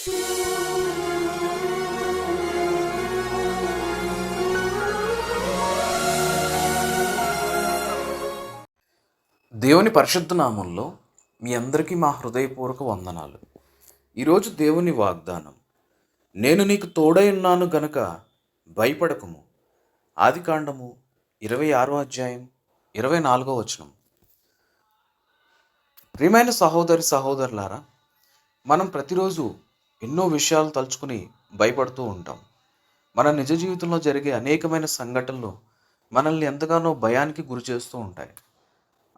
దేవుని పరిశుద్ధ నామంలో మీ అందరికీ మా హృదయపూర్వక వందనాలు. ఈరోజు దేవుని వాగ్దానం నేను నీకు తోడై ఉన్నాను గనక భయపడకుము. ఆది కాండము ఇరవై ఆరో అధ్యాయం ఇరవై నాలుగో వచనం. ప్రియమైన సహోదరి సహోదరులారా మనం ప్రతిరోజు ఎన్నో విషయాలు తలుచుకుని భయపడుతూ ఉంటాం. మన నిజ జీవితంలో జరిగే అనేకమైన సంఘటనలు మనల్ని ఎంతగానో భయానికి గురి చేస్తూ ఉంటాయి.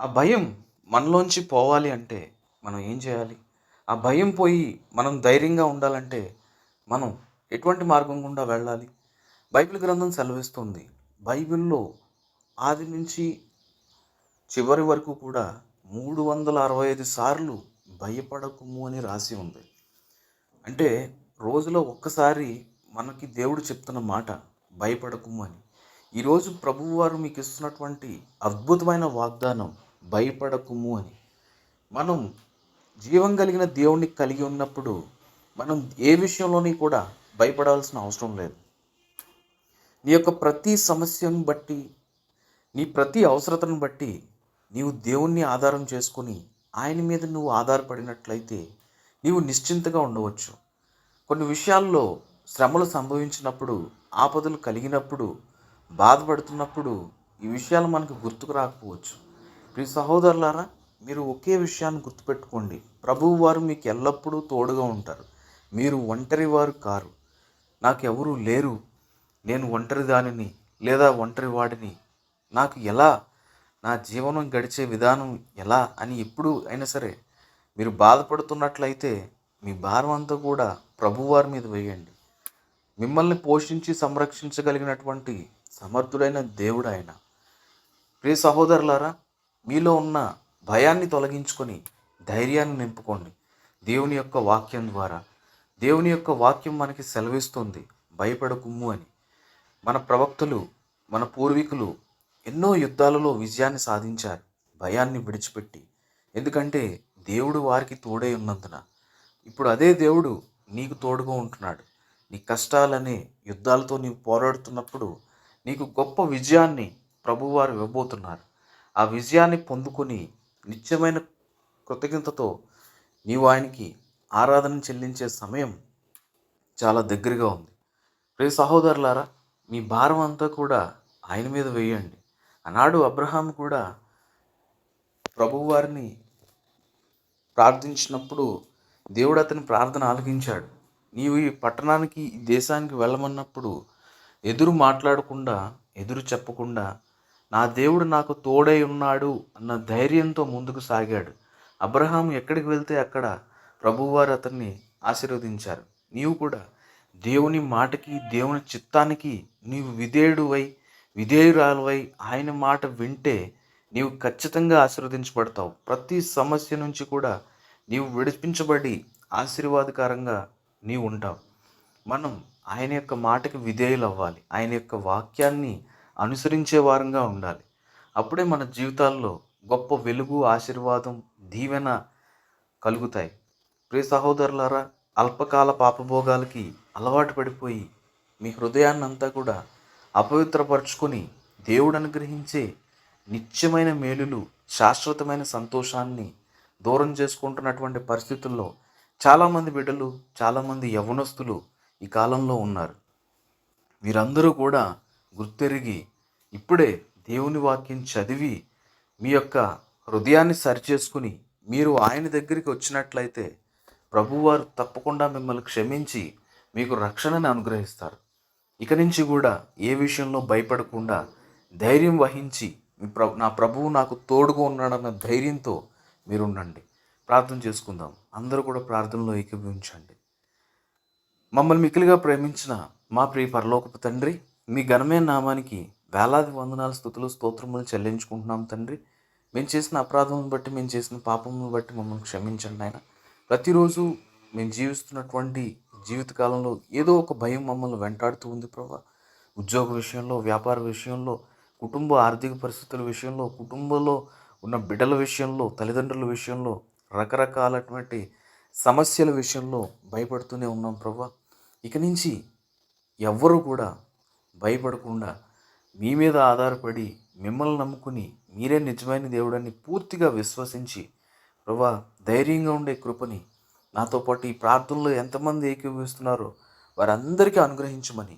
ఆ భయం మనలోంచి పోవాలి అంటే మనం ఏం చేయాలి? ఆ భయం పోయి మనం ధైర్యంగా ఉండాలంటే మనం ఎటువంటి మార్గం గుండా వెళ్ళాలి? బైబిల్ గ్రంథం సెలవిస్తుంది బైబిల్లో ఆది నుంచి చివరి వరకు కూడా మూడు వందల అరవై ఐదు సార్లు భయపడకుము అని రాసి ఉంది. అంటే రోజులో ఒక్కసారి మనకి దేవుడు చెప్తున్న మాట భయపడకుము అని. ఈరోజు ప్రభువారు మీకు ఇస్తున్నటువంటి అద్భుతమైన వాగ్దానం భయపడకుము అని. మనం జీవం కలిగిన దేవుణ్ణి కలిగి ఉన్నప్పుడు మనం ఏ విషయంలోని కూడా భయపడాల్సిన అవసరం లేదు. నీ యొక్క ప్రతి సమస్యను బట్టి నీ ప్రతి అవసరతను బట్టి నీవు దేవుణ్ణి ఆధారం చేసుకొని ఆయన మీద నువ్వు ఆధారపడినట్లయితే నీవు నిశ్చింతగా ఉండవచ్చు. కొన్ని విషయాల్లో శ్రమలు సంభవించినప్పుడు ఆపదలు కలిగినప్పుడు బాధపడుతున్నప్పుడు ఈ విషయాలు మనకు గుర్తుకు రాకపోవచ్చు. ప్రియ సహోదరులారా మీరు ఒకే విషయాన్ని గుర్తుపెట్టుకోండి. ప్రభువు వారు మీకు ఎల్లప్పుడూ తోడుగా ఉంటారు. మీరు ఒంటరి వారు కారు. నాకెవరూ లేరు. నేను ఒంటరి దానిని లేదా ఒంటరి వాడిని. నాకు ఎలా నా జీవనం గడిచే విధానం ఎలా అని ఎప్పుడు అయినా సరే మీరు బాధపడుతున్నట్లయితే మీ భారం అంతా కూడా ప్రభువారి మీద వేయండి. మిమ్మల్ని పోషించి సంరక్షించగలిగినటువంటి సమర్థుడైన దేవుడు ఆయన ప్రియ సహోదరులారా మీలో ఉన్న భయాన్ని తొలగించుకొని ధైర్యాన్ని నింపుకోండి. దేవుని యొక్క వాక్యం ద్వారా. దేవుని యొక్క వాక్యం మనకి సెలవిస్తుంది. భయపడకుమ్ము అని. మన ప్రవక్తలు మన పూర్వీకులు ఎన్నో యుద్ధాలలో విజయాన్ని సాధించారు. భయాన్ని విడిచిపెట్టి. ఎందుకంటే దేవుడు వారికి తోడై ఉన్నందున ఇప్పుడు అదే దేవుడు నీకు తోడుగా ఉంటున్నాడు. నీ కష్టాలనే యుద్ధాలతో నీవు పోరాడుతున్నప్పుడు నీకు గొప్ప విజయాన్ని ప్రభువారు ఇవ్వబోతున్నారు. ఆ విజయాన్ని పొందుకొని నిత్యమైన కృతజ్ఞతతో నీవు ఆయనకి ఆరాధన చెల్లించే సమయం చాలా దగ్గరగా ఉంది. ప్రియ సహోదరులారా మీ భారం అంతా కూడా ఆయన మీద వేయండి. ఆనాడు అబ్రహాం కూడా ప్రభువారిని ప్రార్థించినప్పుడు దేవుడు అతని ప్రార్థన ఆలకించాడు. నీవు ఈ పట్టణానికి ఈ దేశానికి వెళ్ళమన్నప్పుడు ఎదురు మాట్లాడకుండా ఎదురు చెప్పకుండా నా దేవుడు నాకు తోడై ఉన్నాడు అన్న ధైర్యంతో ముందుకు సాగాడు. అబ్రహాం ఎక్కడికి వెళ్తే అక్కడ ప్రభువారు అతన్ని ఆశీర్వదించారు. నీవు కూడా దేవుని మాటకి దేవుని చిత్తానికి నీవు విధేయుడువై విధేయురాలువై ఆయన మాట వింటే నీవు ఖచ్చితంగా ఆశీర్వదించబడతావు. ప్రతి సమస్య నుంచి కూడా నీవు విడిపించబడి ఆశీర్వాదకరంగా నీవు ఉంటావు. మనం ఆయన యొక్క మాటకి విధేయులు అవ్వాలి ఆయన యొక్క వాక్యాన్ని అనుసరించే వారంగా ఉండాలి. అప్పుడే మన జీవితాల్లో గొప్ప వెలుగు ఆశీర్వాదం దీవెన కలుగుతాయి. ప్రియ సహోదరులారా అల్పకాల పాపభోగాలకి అలవాటు పడిపోయి మీ హృదయాన్నంతా కూడా అపవిత్రపరుచుకొని దేవుడు అనుగ్రహించే నిత్యమైన మేలులు శాశ్వతమైన సంతోషాన్ని దూరం చేసుకుంటున్నటువంటి పరిస్థితుల్లో చాలామంది బిడ్డలు చాలామంది యవనస్తులు ఈ కాలంలో ఉన్నారు. వీరందరూ కూడా గుర్తెరిగి ఇప్పుడే దేవుని వాక్యం చదివి మీ యొక్క హృదయాన్ని సరిచేసుకుని మీరు ఆయన దగ్గరికి వచ్చినట్లయితే ప్రభువారు తప్పకుండా మిమ్మల్ని క్షమించి మీకు రక్షణను అనుగ్రహిస్తారు. ఇక నుంచి కూడా ఏ విషయంలో భయపడకుండా ధైర్యం వహించి నా ప్రభువు నాకు తోడుగా ఉన్నాడన్న ధైర్యంతో మీరు ఉండండి ప్రార్థన చేసుకుందాం. అందరూ కూడా ప్రార్థనలో ఏకీభవించండి. మమ్మల్ని మిక్కిలిగా ప్రేమించిన మా ప్రియ పరలోకపు తండ్రి మీ ఘనమైన నామానికి వేలాది వందనాల స్థుతులు స్తోత్రములు చెల్లించుకుంటున్నాం తండ్రి. మేము చేసిన అపరాధములను బట్టి మేము చేసిన పాపములను బట్టి మమ్మల్ని క్షమించండి ఆయన ప్రతిరోజు మేము జీవిస్తున్నటువంటి జీవితకాలంలో ఏదో ఒక భయం మమ్మల్ని వెంటాడుతూ ఉంది ప్రభా. ఉద్యోగ విషయంలో వ్యాపార విషయంలో కుటుంబ ఆర్థిక పరిస్థితుల విషయంలో కుటుంబంలో ఉన్న బిడ్డల విషయంలో తల్లిదండ్రుల విషయంలో రకరకాలటువంటి సమస్యల విషయంలో భయపడుతూనే ఉన్నాం ప్రభా. ఇక నుంచి ఎవ్వరూ కూడా భయపడకుండా మీ మీద ఆధారపడి మిమ్మల్ని నమ్ముకుని మీరే నిజమైన దేవుడని పూర్తిగా విశ్వసించి ప్రభా ధైర్యంగా ఉండే కృపని నాతో పాటు ఈ ప్రార్థనలో ఎంతమంది ఏకీభవిస్తున్నారో వారందరికీ అనుగ్రహించమని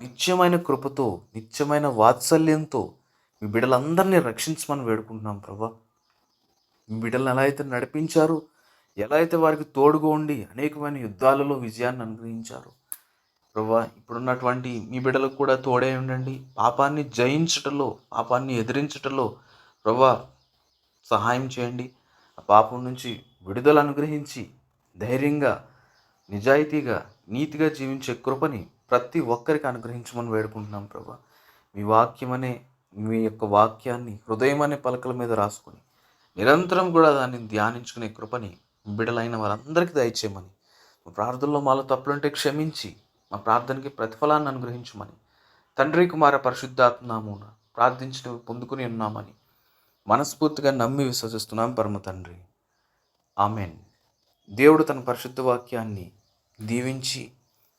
నిత్యమైన కృపతో నిత్యమైన వాత్సల్యంతో మీ బిడ్డలందరినీ రక్షించమని వేడుకుంటున్నాం ప్రభా. మీ బిడ్డలను ఎలా అయితే నడిపించారు ఎలా అయితే వారికి తోడుగా ఉండి అనేకమైన యుద్ధాలలో విజయాన్ని అనుగ్రహించారు. ప్రభా ఇప్పుడున్నటువంటి మీ బిడ్డలకు కూడా తోడే ఉండండి. పాపాన్ని జయించటంలో పాపాన్ని ఎదిరించటంలో ప్రభా సహాయం చేయండి. ఆ పాపం నుంచి విడుదల అనుగ్రహించి ధైర్యంగా నిజాయితీగా నీతిగా జీవించే కృపని ప్రతి ఒక్కరికి అనుగ్రహించమని వేడుకుంటున్నాం ప్రభా. మీ వాక్యమనే మీ యొక్క వాక్యాన్ని హృదయం అనే పలకల మీద రాసుకొని నిరంతరం కూడా దాన్ని ధ్యానించుకునే కృపని బిడలైన వారందరికీ దయచేయమని మా ప్రార్థనలో మాలో తప్పులుంటే క్షమించి మా ప్రార్థనకి ప్రతిఫలాన్ని అనుగ్రహించమని తండ్రి కుమార పరిశుద్ధాత్మనామున ప్రార్థించిన పొందుకుని ఉన్నామని మనస్ఫూర్తిగా నమ్మి విశ్వసిస్తున్నాం పరమ తండ్రి. ఆమెన్. దేవుడు తన పరిశుద్ధ వాక్యాన్ని దీవించి